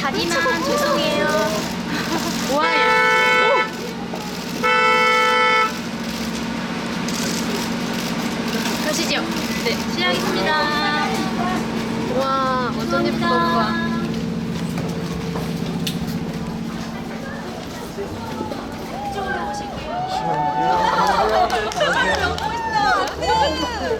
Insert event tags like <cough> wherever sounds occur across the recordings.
자기만 죄송해요. 뭐하냐? 가시죠. 네, 시작했습니다. 와, 완전 예쁘다, 오빠. 이쪽으로 오실게요. 너무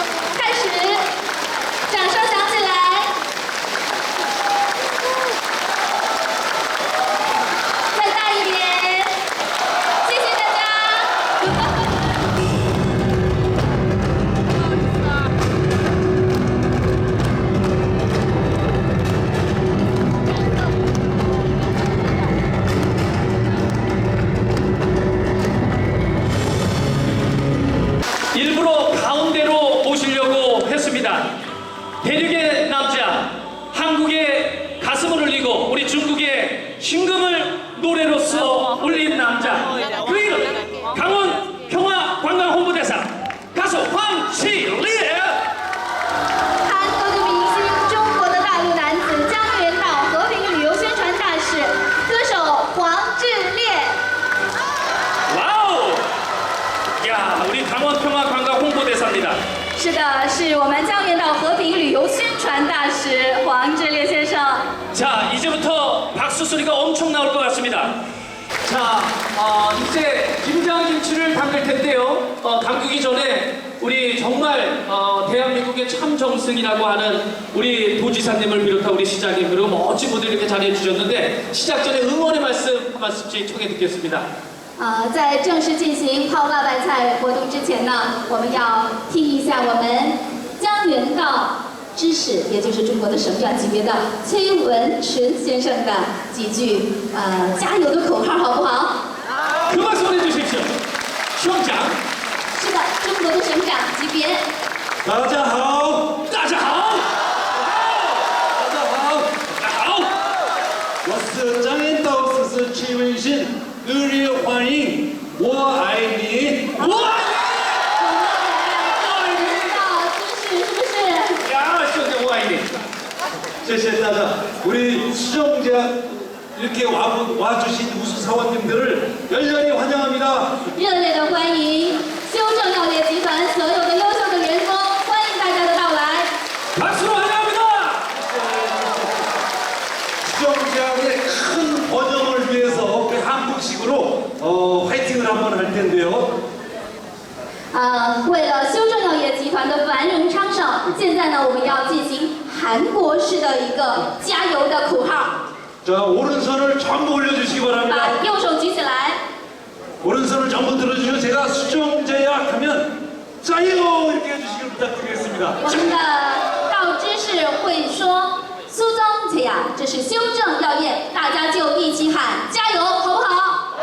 자, 이제부터 박수 소리가 엄청 나올 것 같습니다. 자, 어, 이제 김장김치를 담글 텐데요. 어, 담그기 전에 우리 정말 어, 대한민국의 참정승이라고 하는 우리 도지사님을 비롯한 우리 시장님 그리고 멋진 분들이 이렇게 자리해 주셨는데 시작 전에 응원의 말씀 한 말씀씩 청해 듣겠습니다. 呃，在正式进行泡辣白菜活动之前呢，我们要听一下我们江原道 知识，也就是中国的省长级别的崔文纯先生的几句呃加油的口号，好不好？ 그 말씀 해주십시오. 시원장, 是的，中国的省长级别。大家好， 따자하오! 大家好， 따자하오! 我是张延道市市戚文新，热烈欢迎，我爱你。 우 谢谢大家， 우리 수정자 이렇게 와, 와주신 우수 사원님들을 열렬히 환영합니다. 热烈的欢迎修正药业集团所有的优秀的员工，欢迎大家的到来。 박수로 환영합니다. 수정자의 큰 번영을 위해서 우리 한국식으로 어, 화이팅을 한번 할 텐데요. 呃，为了修正药业集团的繁荣昌盛，现在呢，我们要进行 韩国式的一个加油的口号， 자 오른손을 전부 올려주시기 바랍니다. 把右手举起来。 오른손을 전부 들어주시고 제가 수정제약 하면 짜요 이렇게 해주시길 부탁드리겠습니다. 我们的道知识会说苏宗这呀，这是修正药业，大家就一起喊加油，好不好？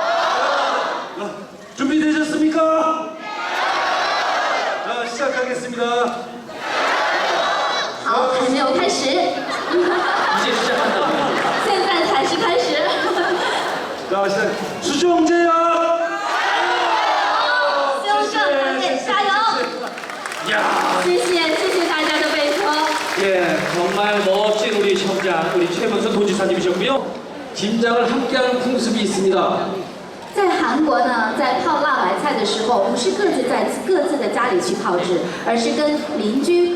자, 준비되셨습니까? 자 시작하겠습니다. 好，还没有开始， 이제 시작한다. 现在才是开始。 자 시작. 수정제약. 修正药业加油！ 야, 谢谢谢谢大家的配合。 예, 정말 멋진 우리 시험장, 우리 최문수 도지사님이셨고요. 김장을 함께하는 풍습이 있습니다. 在韩国呢，在泡辣白菜的时候，不是各自在各自的家里去泡制，而是跟邻居、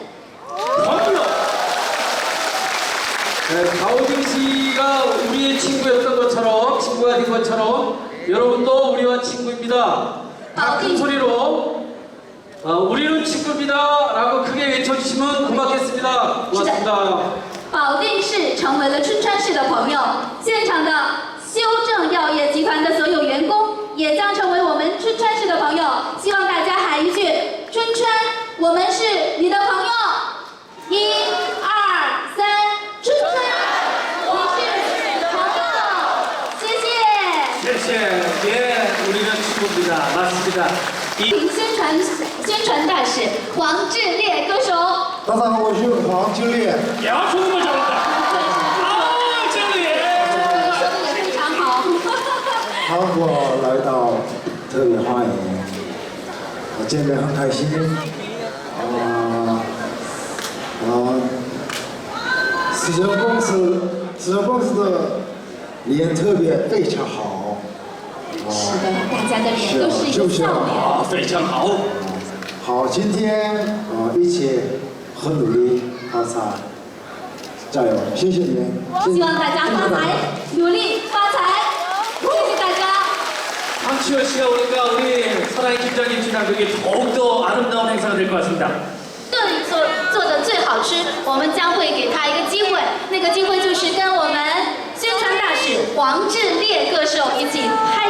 광요 네, 가오딩 씨가 우리의 친구였던 것처럼 친구가 된 것처럼 여러분도 우리와 친구입니다. 다 큰 소리로 어, 우리는 친구입니다라고 크게 외쳐주시면 고맙겠습니다. 고맙습니다. 保定市成为了春川市的朋友，现场的修正药业集团的所有员工也将成为我们春川市的朋友。希望 宣传宣传大使黄致列歌手。大家好我是黄致列也要出这么久了。好说的也非常好好我来到特别欢迎我见面很开心。啊啊死神公司死神公司的脸特别非常好。是的，大家的脸都是一个笑脸。 아, 非常好.好，今天啊、一起很努力发财，加油！谢谢你们，谢谢希望大家发财，努力发财。谢谢大家。 황치열 씨가 오니까 우리 사랑의 김장김 씨 남극이 더욱더 아름다운 행사가 될 것 같습니다. 这里做做的最好吃，我们将会给他一个机会，那个机会就是跟我们宣传大使黄致列歌手一起拍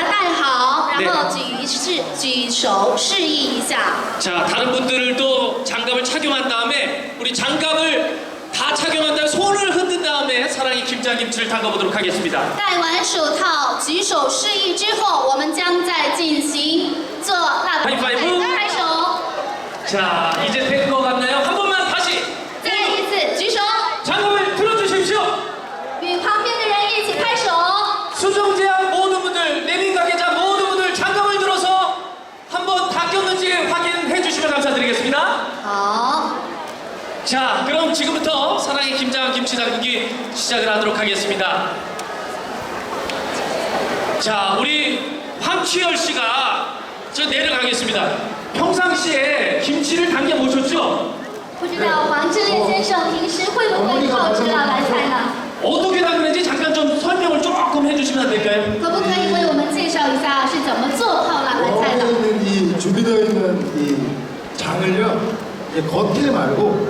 戴好，然后举示举手示意一下。 자, 다른 분들도 장갑을 착용한 다음에 우리 장갑을 다 착용한 다음에 손을 흔든 다음에 사랑의 김장김치를 담가보도록 하겠습니다. 戴完手套，举手示意之后，我们将再进行做辣白菜。 하이파이브 拍手， 자, 이제 된 것 같나요? 그럼 지금부터 사랑의 김장 김치 담그기 시작을 하도록 하겠습니다. 자, 우리 황치열 씨가 저 내려가겠습니다. 평상시에 김치를 담겨 보셨죠? 不知道黄致列先生平时会不会泡制辣白菜呢？ 어떻게 담그는지 잠깐 좀 설명을 조금 해주시면 안 될까요? 可不可以为我们介绍一下是怎么做泡辣白菜 여기 的？ 있는 이 준비되어 있는 이 장을요, 이 겉에 말고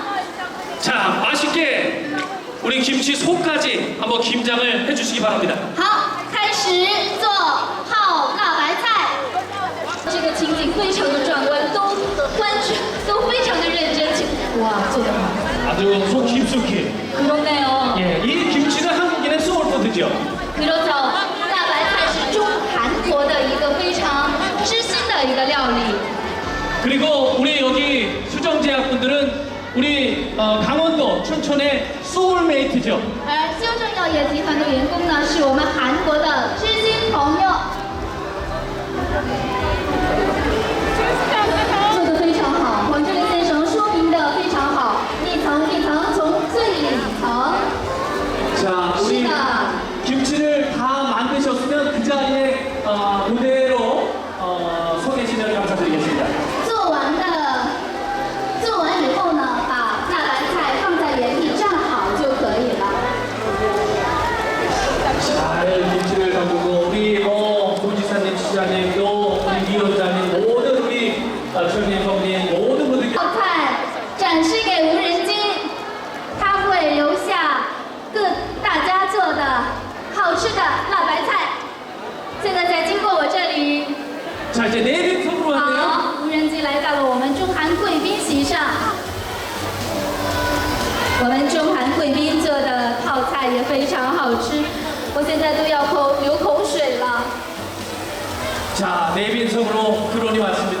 자, 맛있게 우리 김치 속까지 한번 김장을 해주시기 바랍니다. 好，开始做泡辣白菜。这个情景非常的壮观，都观众都非常的认真。哇，做得好。 아주 속 깊숙이. 그렇네요. 예, 이 김치는 한국인의 소울푸드죠. 그렇죠. 辣白菜是中韩国的一个非常知心的一个料理。 그리고 우리 여기 수정제약 분들은 우리 어, 강원도 춘천의 소울메이트죠. 而修正药业集团的员工呢，是我们韩 上，我们中韩贵宾做的泡菜也非常好吃，我现在都要口流口水了。자내빈손으로들어오니왔습니다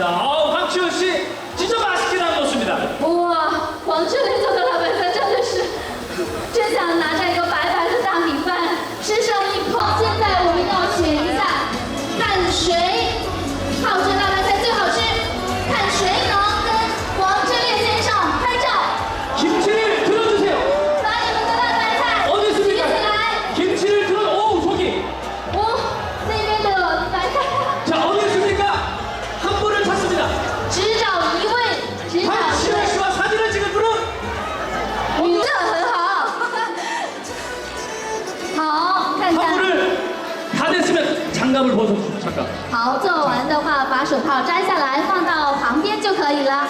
장갑을 벗어주세요. 잠깐. 好，做完的话把手套摘下来放到旁边就可以了。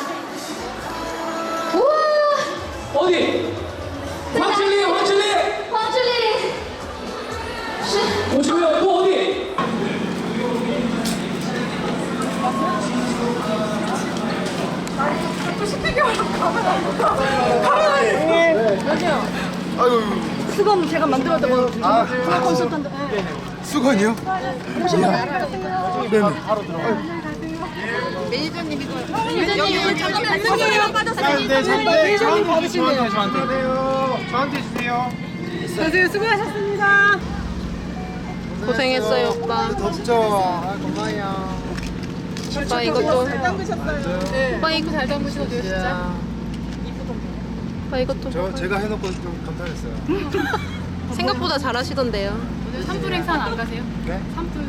哇， 어디? 황칠리, 황칠리. 黄志丽，是 오시고요. 또 어디? 자꾸 스피커 카메라 카메라 아유, 수건 제가 만들었던 거 아, 컨설턴트 수건이요? 네네. 매니저님이 매니저님 잠깐만 매니저님 빠졌어요 매니저님 받으신대요 저한테 주세요. 네 수고하셨습니다 고생했어요, 오빠. 덥죠? 아, 고마워요. 오빠 이것도. 잘 담그셨어요 오빠 이거 잘 담그셔도요, 진짜. 오빠 이것도 저 제가 해놓고 좀 감탄했어요. 생각보다 잘하시던데요. 오늘 산불 행사는 안 가세요? 네? 산불.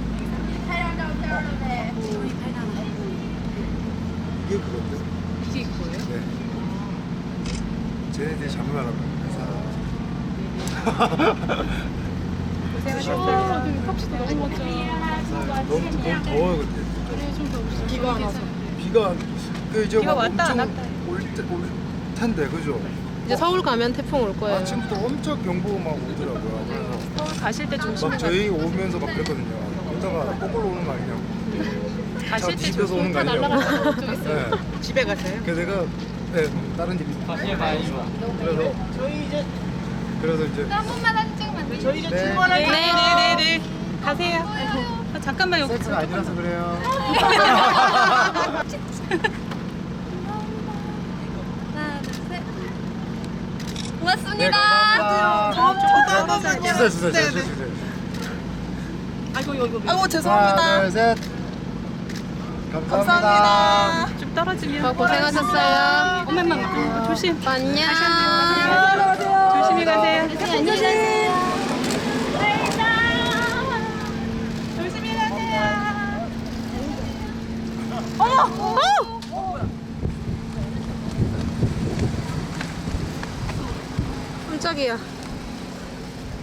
이게 그건데? 이게 뭐예요? 네. 쟤네들이 잡으라고 고생하셨어요. 컵시도 너무 멋져. 너무, 너무 더워요 근데. 그래, 좀 더. 비가 안 와서. 비가 그 이제 비가 막 왔다, 안 엄청 올, 때, 올 텐데 그죠? 이제 서울 가면 태풍 올 거예요. 아침부터 엄청 경보 막 오더라고요. 가실 때좀막 저희 오면서 막 그랬거든요. 오다가 거꾸로 오는 거 아니냐고. 차 가실 때 뒤집어서 오는 거다 아니냐고. 네. 집에 가세요? 그래서 내가 네 다른 집이 그래서 저희 이제 그래서 이제 한 번만 사진 찍으면 안 돼요? 저희 이제 네. 출발할 네. 네네 네 가세요 아, 잠깐만 여기 섹스가 아니라서 그래요. <laughs> <laughs> 네, 감사합니다. 저도 주세요, 주세요, 네네. 주세요, 주세요. 아이고 이거 아이고 하나, 죄송합니다 둘, 셋. 감사합니다. 감사합니다 좀 떨어지면 고생하셨어요. 엄마만 조심 안녕. 조심히 가세요 안녕히 가세요. 조심히 가세요 어머 어 깜짝이야.